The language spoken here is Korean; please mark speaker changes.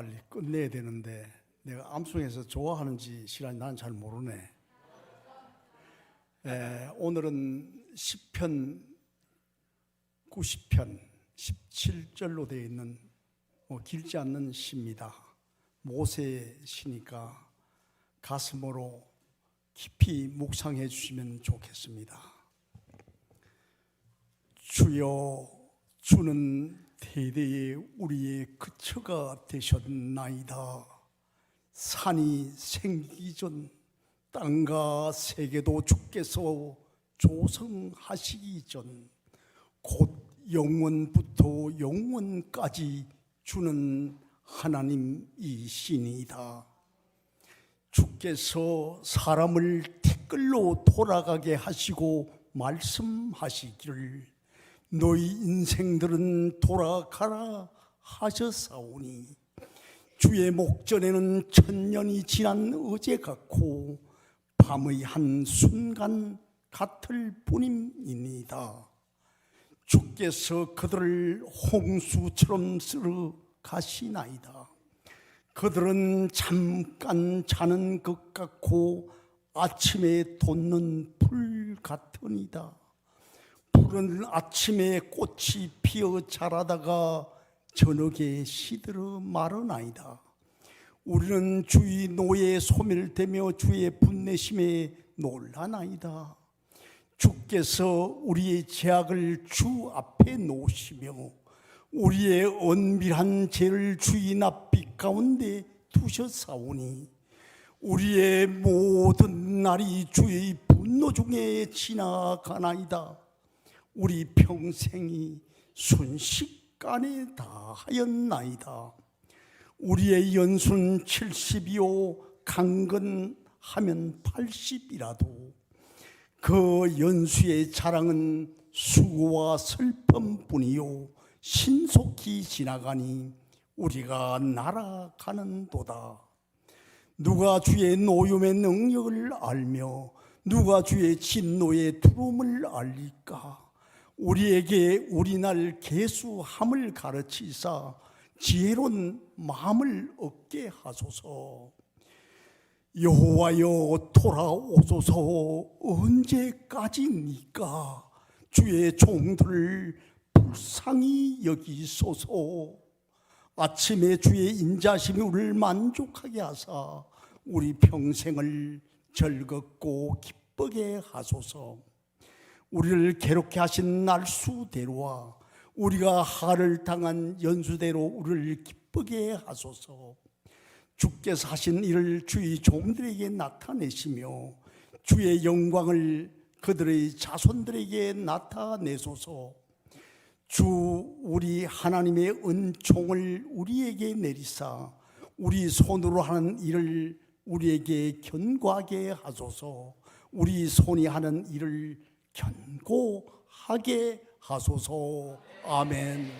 Speaker 1: 빨리 끝내야 되는데 내가 암송에서 좋아하는지 싫어하는지 나는 잘 모르네. 에, 오늘은 10편 90편 17절로 되어 있는 뭐 길지 않는 시입니다. 모세 시니까 가슴으로 깊이 묵상해 주시면 좋겠습니다. 주여 주는 대대의 우리의 그처가 되셨나이다. 산이 생기기 전 땅과 세계도 주께서 조성하시기 전 곧 영원부터 영원까지 주는 하나님이시니이다. 주께서 사람을 티끌로 돌아가게 하시고 말씀하시기를 너희 인생들은 돌아가라 하셨사오니 주의 목전에는 천년이 지난 어제 같고 밤의 한 순간 같을 뿐입니다. 주께서 그들을 홍수처럼 쓸어 가시나이다. 그들은 잠깐 자는 것 같고 아침에 돋는 불 같으니다. 푸른 아침에 꽃이 피어 자라다가 저녁에 시들어 마르나이다. 우리는 주의 노에 소멸되며 주의 분내심에 놀라나이다. 주께서 우리의 죄악을 주 앞에 놓으시며 우리의 은밀한 죄를 주의 납빛 가운데 두셨사오니 우리의 모든 날이 주의 분노 중에 지나가나이다. 우리 평생이 순식간에 다 하였나이다. 우리의 연수는 70이요 강건하면 80이라도 그 연수의 자랑은 수고와 슬픔뿐이요 신속히 지나가니 우리가 날아가는도다. 누가 주의 노염의 능력을 알며 누가 주의 진노의 두rum을 알릴까? 우리에게 우리날 계수함을 가르치사 지혜로운 마음을 얻게 하소서. 여호와여 돌아오소서 언제까지입니까? 주의 종들을 불쌍히 여기소서. 아침에 주의 인자심이 우리를 만족하게 하사 우리 평생을 즐겁고 기쁘게 하소서. 우리를 괴롭게 하신 날 수대로와 우리가 하를 당한 연수대로 우리를 기쁘게 하소서. 주께서 하신 일을 주의 종들에게 나타내시며 주의 영광을 그들의 자손들에게 나타내소서. 주 우리 하나님의 은총을 우리에게 내리사 우리 손으로 하는 일을 우리에게 견고하게 하소서. 우리 손이 하는 일을 견고하게 하소서. 아멘.